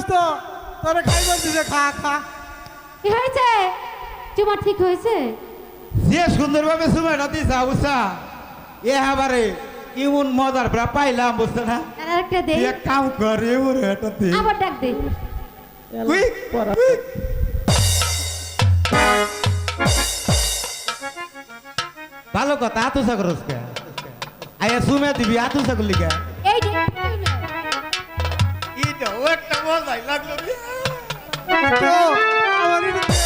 দোস্ত তোরে খাইবার দিছে খা খা। কি হয়েছে? চুমা ঠিক হয়েছে? যে সুন্দরভাবে সময়টা দিছে বুঝছা? এ ইমন মজার প্রা পাইলাম বুঝছ না? দে। এক কাম কর এটা দে। আবার ডাক দে। কুইক কুইক ভালো কথা আতুসা করস কে আয়া সুমে দিবি আতুসা করলি কে এই ওটা। মজাই লাগল আমার এটা দে।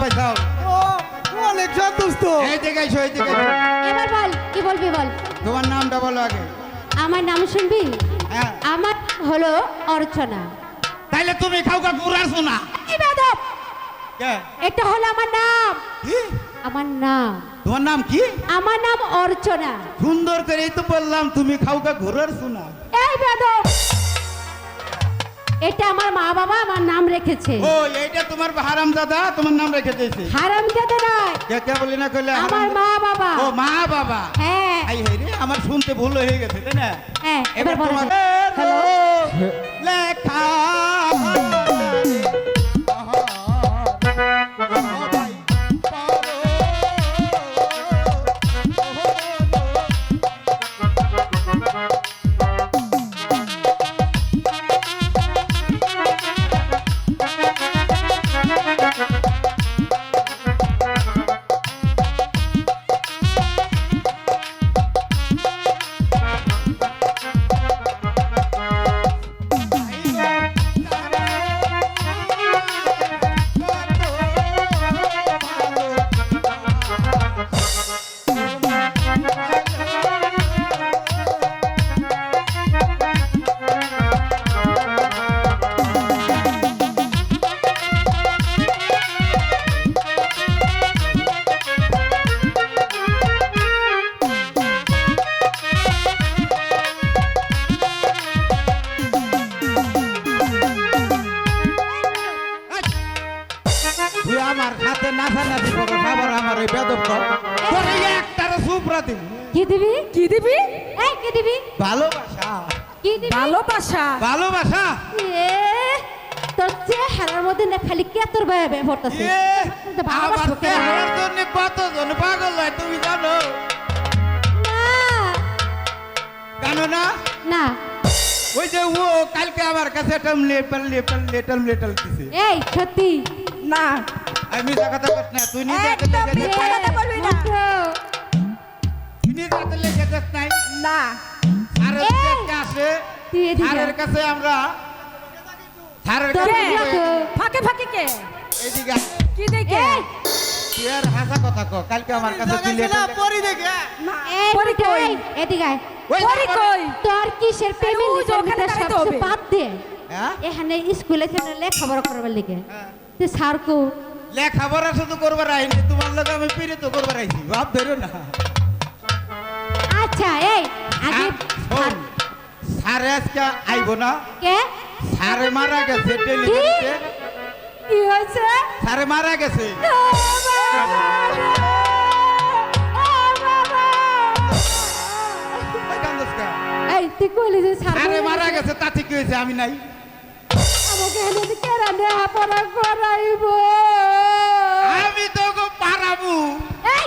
ভাই যাও ও ও অনেক সব এই দিকে এসো এই দিকে এবার বল কি বলবি বল? তোমার নামটা বলো আগে। আমার নাম শুনবি? হ্যাঁ। আমার হলো অর্চনা। তাইলে তুমি খাও কা ঘুরা শোনা এই বেদব? কে? এটা হলো আমার নাম। আমার নাম। তোমার নাম কি? আমার নাম অর্চনা। সুন্দর করে তো বললাম তুমি খাও কা ঘুরার শোনা। এই বেদব! এটা আমার মা বাবা আমার নাম রেখেছে। ও এইটা তোমার হারাম দাদা তোমার নাম রেখে দিয়েছে। হারাম দাদা নয়। কে কে বলি না কইলে আমার মা বাবা। ও মা বাবা। হ্যাঁ। আই হে রে আমার শুনতে ভুল হয়ে গেছে তাই না? হ্যাঁ এবার তোমার হ্যালো। লেখা। কি দিবি? এই কি দিবি? ভালোবাসা। কি দিবি? ভালোবাসা। ভালোবাসা। এ তোর চেহারার মধ্যে না খালি কেতর ভাবে পড়তেছে। এ, আমার চেহারার জন্য কতজন পাগল হয় তুমি জানো? না। জানো না? না। ওই যে ও কালকে আমার কাছে একটা লেটাল লেটাল লেটাল লেটাল এই সত্যি? না। আমি মিথ্যা কথা না তুই নিজে কথা বলবি না। হাতে লেখে যাস নাই। না। স্যারের কাছে আসে স্যারের কাছে আমরা স্যারের কাছে তো। ফাঁকে ফাঁকে কে? এইদিকে কি দেখে? এই, তুই হাসা কথা কো। কালকে আমার কাছে তুই লেটাল পরি দেখে এই পরি কই? এদিকে পরি কই? তোর কিসের প্রেমে ওখানে সব বাদ দে। হ্যাঁ? এখানে স্কুলে থেকে লেখাপড়া করবার লিখে হ্যাঁ। তুই স্যারকু লেখাপড়া শুধু করবার আইনি। তোমার লোক আমি পিড়ে তো করবার আইছি। ভাব ধরো না। আচ্ছা এই আগে শোন, আজকে আইব না? কে? স্যারে মারা গেছে ডেলিভারিতে। কি হয়েছে? স্যারে মারা গেছে? এই তুই কইলি যে স্যার মারা গেছে, গেছে তাতে কি হয়েছে? আমি নাই। আমাকে এনে দিয়ে কেরা করাইব। আমি তো গো পারাবু। এই!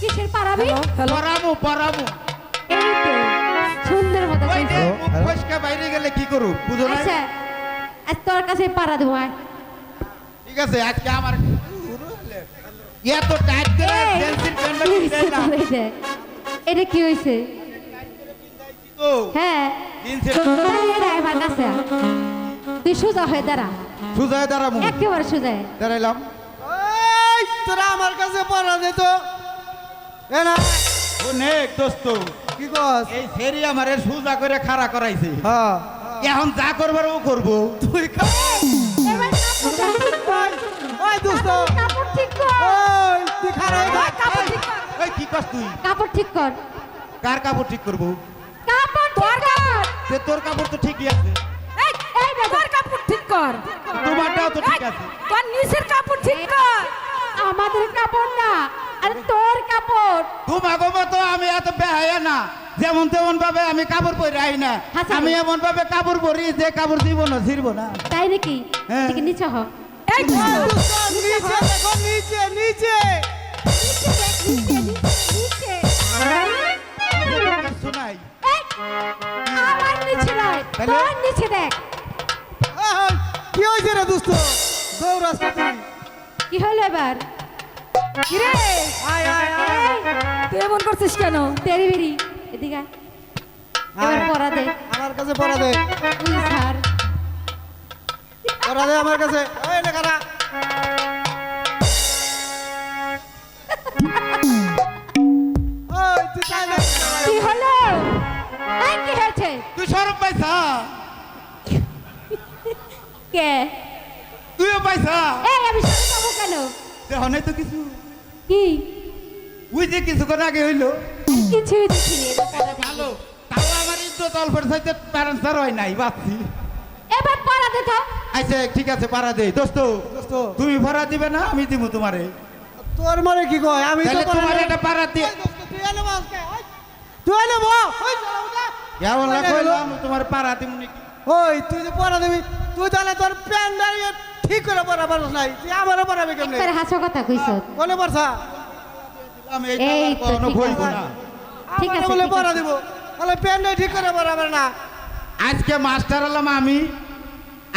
কিসের পারাবি? হ্যালো পারাবু। পারাবু এই তো, সুন্দর মতো ওই যে মুখ ফসকা বাইরে গেলে কি করু বুঝো না আচ্ছা আজ তোর কাছে পারা দেবো আয়। ঠিক আছে আজকে আমার টাইট করে না? এটা কি তো হ্যাঁ জিন্সের দাঁড়িয়ে দাঁড়ায় তুই সোজা হয়ে দাঁড়া। সুজায় দাঁড়াবো? একেবারে সোজা। দাঁড়াইলাম। তোরা আমার কাছে পড়া দে তো। এ না। অনেক দোস্ত। কি কস? এই ফেরি আমারে সুজা করে খাড়া করাইছে। হ্যাঁ। এখন যা করবার ও করব। তুই। ওই দোস্ত। কাপড় ঠিক কর। ওই তুই খারাপ কাপড় ঠিক কর। ওই কি কস তুই? কাপড় ঠিক কর। কার কাপড় ঠিক করব? কাপড় ঠিক কর। সে তোর কাপড় তো ঠিকই আছে। এই এই তোর কাপড় ঠিক কর। তোমারটাও তো ঠিক আছে। তোর নিচের কাপড় ঠিক কর। আমাদের কাপড় না। আরে তোর কাপড়। তোমাকে মতো আমি এত বেহায়া না। যেমন তেমন ভাবে আমি কাপড় পরে আই না। আমি এমন ভাবে কাপড় পরি যে কাপড় দিব না ছিড়বো না। তাই নাকি? হ্যাঁ। নিচে হ। এই নিচে। দেখো নিচে নিচে। শোনাই। আমার নিচে নয় তোর নিচে দেখ। আহ, কি হয়েছে রে দোস্ত দৌড়াস না কি হলো এবার? কিরে? আয় আয় আয় তুই এমন করছিস কেন? তেরি বেরি। এদিকে। এবার পড়া দে। আমার কাছে পড়া দে। উই স্যার পড়া দে আমার কাছে। ওই লেখারা কি হলো? এই কি হয়েছে? তুই সরব পাইছা? কে? তুইও পাইছা? এই আমি শুনে পাবো কেন? দেখো নাই তো কিছু? কি? ওই যে কিছুক্ষণ আগে হইল। দেখিনি। দে। ভালো। তাও আমার ইজ্জত অল্পের সাথে প্যারেন্টসার হয় নাই বাচ্চি এবার পড়া দে তো। আচ্ছা ঠিক আছে পাড়া দে। দোস্ত দোস্ত। তুমি ভাড়া দিবে না আমি দিব তোমারে। তোর মানে কি কয়? আমি তো তোমার একটা পাড়া দিয়ে তুই এনে বস কে? তুই বস। ওই দেখো। কইলাম তোমার পাড়া দিব নাকি? ওই তুই যে পড়া দিবি তুই তাহলে তোর প্যান দাঁড়িয়ে ঠিক করে পারস নাই। তুই আমারও পড়াবি কেমনে? একবার হাসো কথা কইছ। বলে পড়ছা আমি এই কোনো ঠিক বলব না। ঠিক আছে, বলে আছে। দিব। তাহলে প্যানটা ঠিক করে পড়াবে না। আজকে মাস্টার হলাম আমি।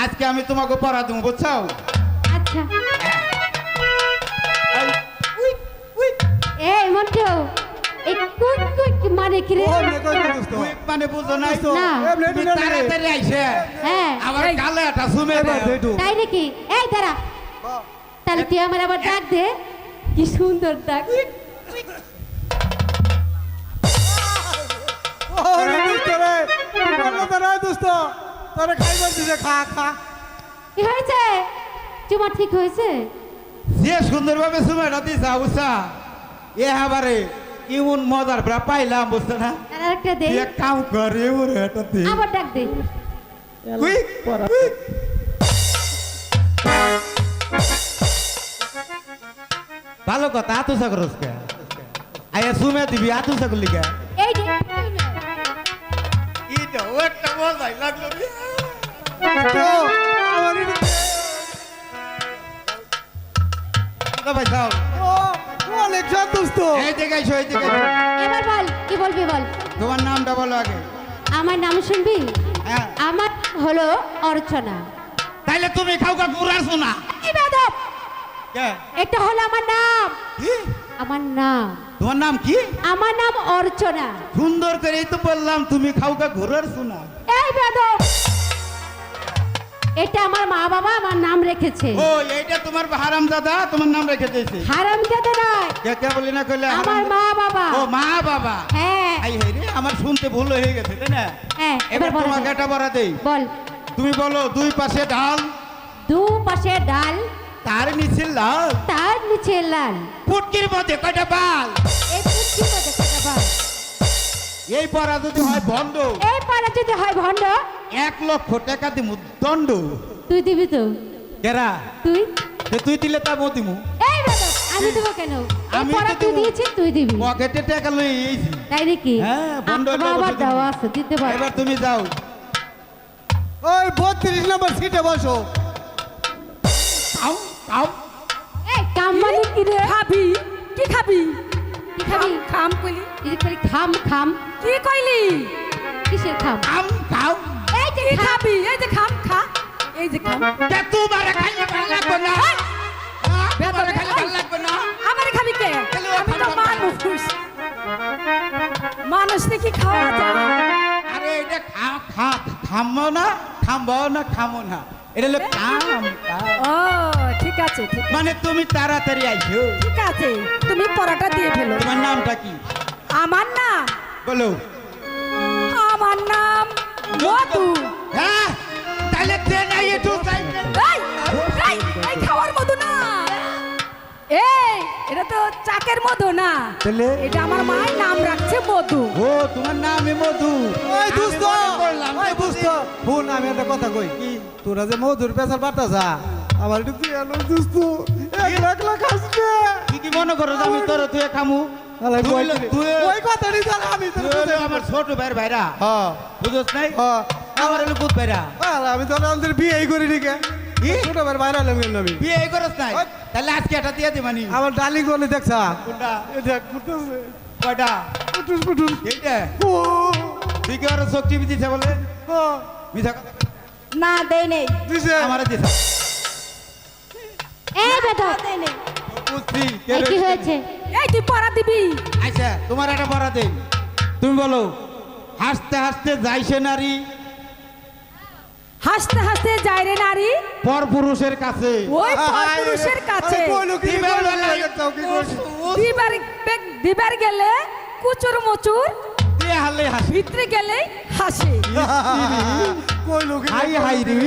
আজকে আমি তোমাকে পড়া দেবো বুঝছ আচ্ছা। এই, উই, উই, এই মন্টু। এই কুইক কুইক মানে কি রে? মনে বুঝো নাই। তাড়াতাড়ি হ্যাঁ। গালে একটা সুমে। তাই নাকি? এই দাঁড়া। তাহলে তুই আমার আবার ডাক দে। কি সুন্দর ডাক। ও রে দোস্ত রে। বলল তো রে দোস্ত তোরে খাইবার দিছে খা খা। কি হয়েছে? চুমা ঠিক হয়েছে? যে সুন্দরভাবে সুমেটা দিছা বুঝছা এ হাবারে। ইমন মজার প্রা পাইলাম বুঝছ না? আরেকটা দে। এক কাম কর এমন এটা দে। আবার ডাক দে। কুইক কুইক ভালো কথা আতু সাগরস কে আয়া সুমে দিবি আতু সাগর লিখা। এই দে ইটা ও একটা মজাই লাগল তো আমার এদিকে- ভাই যাও। ও ও অনেক সব দোস্ত এই এই দিকে এবার বল কি বলবি বল? তোমার নামটা বলো আগে। আমার নাম শুনবি? হ্যাঁ। আমার হলো অর্চনা। তাইলে তুমি এই বেদব! এটা হলো আমার নাম। কি? আমার নাম। তোমার নাম কি? আমার নাম অর্চনা। সুন্দর করে তো বললাম তুমি খাও কা ঘোরার শোনা এই বেদব! এটা আমার মা বাবা আমার নাম রেখেছে। ও এইটা তোমার হারাম দাদা তোমার নাম রেখে দিয়েছে। হারাম যাতে নয়। কে কে বলি না কইলে? আমার মা বাবা। ও মা বাবা। হ্যাঁ। আই হে রে আমার শুনতে ভুল হয়ে গেছে তাই না? হ্যাঁ এবার তোমাকে একটা বড়া দেই। বল। তুমি বলো দুই পাশে ডাল দু পাশে ডাল তার নিচে লাল। তার নিচে লাল। ফুটকির মধ্যে কয়টা বাল? এই পুচকি মধ্যে কটা বাল? এই পড়া যদি হয় বন্ধ এই পাড়া যদি হয় ভণ্ড এক লক্ষ টাকা দিমু দণ্ড। তুই দিবি তো? কেরা? তুই? যে তুই দিলে তা মতিমু এই বেদব আমি দেবো কেন? এই আমি পড়া তো তুই। দিয়েছিস তুই দিবি। পকেটে টাকা লই এইছি তাই নাকি? হ্যাঁ, বসে দিবি। দেওয়া আছে দিতে পার। এবার তুমি যাও। ওই বত্রিশ নম্বর সিটে বসো। খাও খাও এই কাম মানে কি রে? খাবি? কি খাবি? কি খাবি? খাম কইলি। এই যে খালি খাম খাম। কি কইলি? কিসের খাম? খাম খাও এই যে কি খাম খাবি এই যে খাম খা এই যে খাম। তা তোমার খাইলে ভালো লাগবে না? বেদব, তোমার খাইলে এই। ভালো লাগবে না? আমার খাবি কে? তাহলে ও আমি তো খাম, খাম, খাম। মানুষ। মানুষ নাকি খাওয়া যায়। আরে এটা খা খা খামো না খামবো না খামো না। এটা হলো কাম। ও ঠিক আছে ঠিক মানে তুমি তাড়াতাড়ি আইছো। ঠিক আছে তুমি পড়াটা দিয়ে ফেলো। তোমার নামটা কি? আমার নাম বলো। আমার নাম মধু হ্যাঁ? তাহলে দে না একটু এই, এই, এই খাওয়ার মধু না। এই এটা তো চাকের মধু না। তাহলে? এটা আমার মায়ের নাম রাখছে মধু। ও তোমার নামই মধু। ওই দোস্ত আমি ওই যে ফোন আমি একটা কথা কই। তোরা যে মধুর পেশার বার্তাছা আমার একটু তুই আলো এক লাখ লাখ আসবে। তুই কি মনে করো যে আমি তোর তুই খামু? ওই কথাটি তাহলে আমি আমার ছোট ভাইয়ের ভাইরা। হ্যাঁ। বুঝছ নাই? হ্যাঁ। আমার হলো বুধ ভাইরা। আরে আমি তাহলে আমাদের বিয়েই করি নি কে? কি? ছোট ভাই বাইরে এলাম কেন আমি বিয়ে করস নাই। তাহলে আজকে এটা দিয়ে দিবানি আমার ডালি করলে দেখছা কোনটা? এ দেখ ফুটতেছে কয়টা? ফুটুস ফুটুস এইটা? ও। আর চোখ দিছে বলে? ও মিথ্যা কথা না। দেই নেই দিছে। আমারে দিছে। এই বেটা। দেই নেই কি হয়েছে? এই তুই পড়া দিবি? আচ্ছা তোমার একটা বড় দিন তুমি বলো হাসতে হাসতে যাইছে নারী? হাসতে হাসতে যায় রে নারী। পর পুরুষের কাছে। ওই পুরুষের কাছে। দিবার? দিবার গেলে কুচুর মুচুর হালে হাসি। ভিতরে গেলেই হাসে। কইলো হাই হাই রে।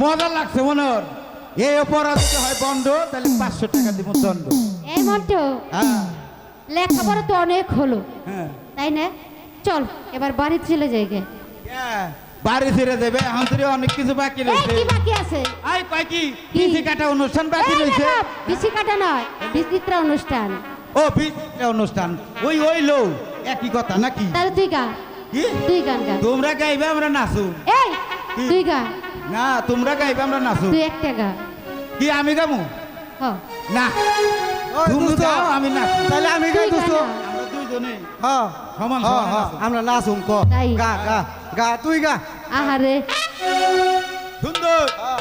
মজা লাগছে মনের এই অপরাধ যদি হয় বন্ধ তাহলে পাঁচশো টাকা দিব দণ্ড। এই মন্টু হ্যাঁ। লেখাপড়া তো অনেক হলো। হ্যাঁ। তাই না? চল এবার বাড়ি চলে যাই গে। বাড়ি ছেড়ে দেবে থেকে অনেক কিছু বাকি রয়েছে। কি বাকি আছে? আই কয় কি? কাটা অনুষ্ঠান বাকি রয়েছে। বিচি কাটা নয় বিচিত্রা অনুষ্ঠান। ও বিচিত্রা অনুষ্ঠান। ওই ওই লো একই কথা নাকি? তাহলে তুই গা। কি? তুই গান গা। তোমরা গাইবে আমরা নাচু এই? তুই গা। না তোমরা গাইবে আমরা নাচু তুই একটা গা। কি আমি গামু না। তুমি দোস্ত, গাও আমি না তাহলে আমি গাই না। আমরা দুইজনে। হ্যাঁ সমান সমান আমরা নাচুম ক। গা গা। গা তুই গা। আহারে। সুন্দর। হ্যাঁ।